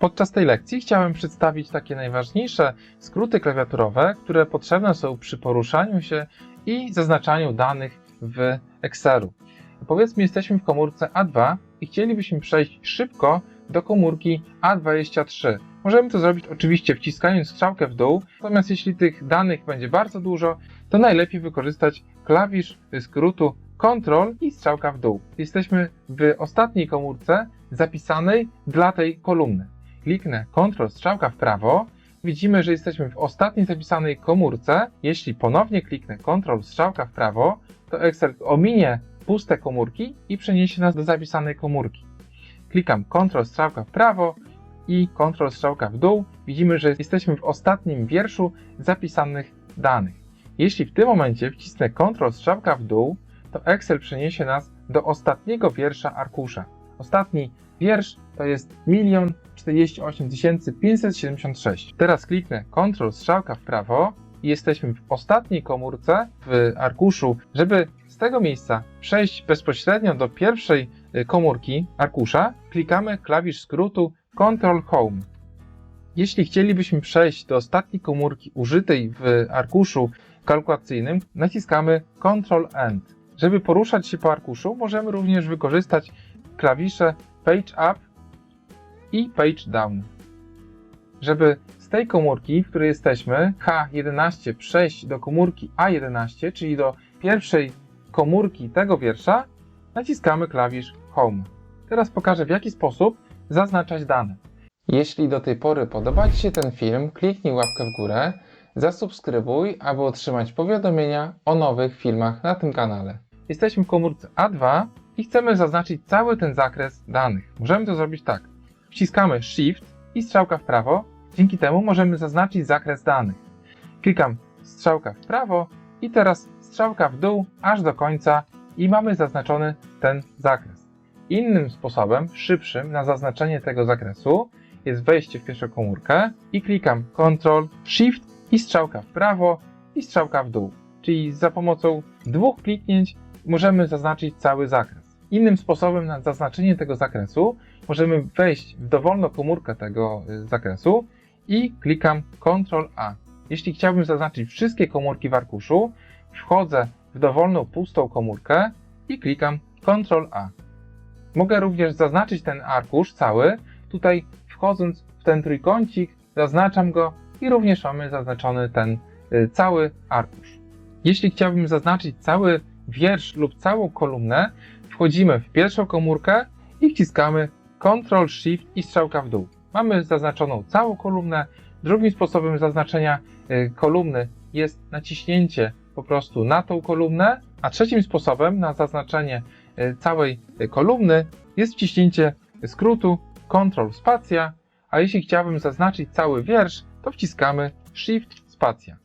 Podczas tej lekcji chciałem przedstawić takie najważniejsze skróty klawiaturowe, które potrzebne są przy poruszaniu się i zaznaczaniu danych w Excelu. Powiedzmy, jesteśmy w komórce A2 i chcielibyśmy przejść szybko do komórki A23. Możemy to zrobić oczywiście wciskając strzałkę w dół, natomiast jeśli tych danych będzie bardzo dużo, to najlepiej wykorzystać klawisz skrótu Ctrl i strzałka w dół. Jesteśmy w ostatniej komórce zapisanej dla tej kolumny. Kliknę Ctrl strzałka w prawo, widzimy, że jesteśmy w ostatniej zapisanej komórce. Jeśli ponownie kliknę Ctrl strzałka w prawo, to Excel ominie puste komórki i przeniesie nas do zapisanej komórki. Klikam Ctrl strzałka w prawo i Ctrl strzałka w dół. Widzimy, że jesteśmy w ostatnim wierszu zapisanych danych. Jeśli w tym momencie wcisnę Ctrl strzałka w dół, to Excel przeniesie nas do ostatniego wiersza arkusza. Ostatni wiersz to jest 1 48 576. Teraz kliknę Ctrl strzałka w prawo i jesteśmy w ostatniej komórce w arkuszu. Żeby z tego miejsca przejść bezpośrednio do pierwszej y, komórki arkusza, klikamy klawisz skrótu Ctrl Home. Jeśli chcielibyśmy przejść do ostatniej komórki użytej w arkuszu kalkulacyjnym, naciskamy Ctrl End. Żeby poruszać się po arkuszu, możemy również wykorzystać klawisze Page Up i Page Down. Żeby z tej komórki, w której jesteśmy, H11, przejść do komórki A11, czyli do pierwszej komórki tego wiersza, naciskamy klawisz Home. Teraz pokażę, w jaki sposób zaznaczać dane. Jeśli do tej pory podoba Ci się ten film, kliknij łapkę w górę, zasubskrybuj, aby otrzymać powiadomienia o nowych filmach na tym kanale. Jesteśmy w komórce A2 i chcemy zaznaczyć cały ten zakres danych. Możemy to zrobić tak. Wciskamy Shift i strzałka w prawo. Dzięki temu możemy zaznaczyć zakres danych. Klikam strzałka w prawo i teraz strzałka w dół aż do końca i mamy zaznaczony ten zakres. Innym sposobem, szybszym na zaznaczenie tego zakresu jest wejście w pierwszą komórkę i klikam Ctrl, Shift i strzałka w prawo i strzałka w dół. Czyli za pomocą dwóch kliknięć możemy zaznaczyć cały zakres. Innym sposobem na zaznaczenie tego zakresu możemy wejść w dowolną komórkę tego y, zakresu i klikam Ctrl A. Jeśli chciałbym zaznaczyć wszystkie komórki w arkuszu, wchodzę w dowolną pustą komórkę i klikam Ctrl A. Mogę również zaznaczyć ten arkusz cały. Tutaj wchodząc w ten trójkącik, zaznaczam go i również mamy zaznaczony ten y, cały arkusz. Jeśli chciałbym zaznaczyć cały wiersz lub całą kolumnę, wchodzimy w pierwszą komórkę i wciskamy Ctrl Shift i strzałka w dół. Mamy zaznaczoną całą kolumnę. Drugim sposobem zaznaczenia y, kolumny jest naciśnięcie po prostu na tą kolumnę, a trzecim sposobem na zaznaczenie y, całej y, kolumny jest wciśnięcie skrótu Ctrl Spacja, a jeśli chciałbym zaznaczyć cały wiersz, to wciskamy Shift Spacja.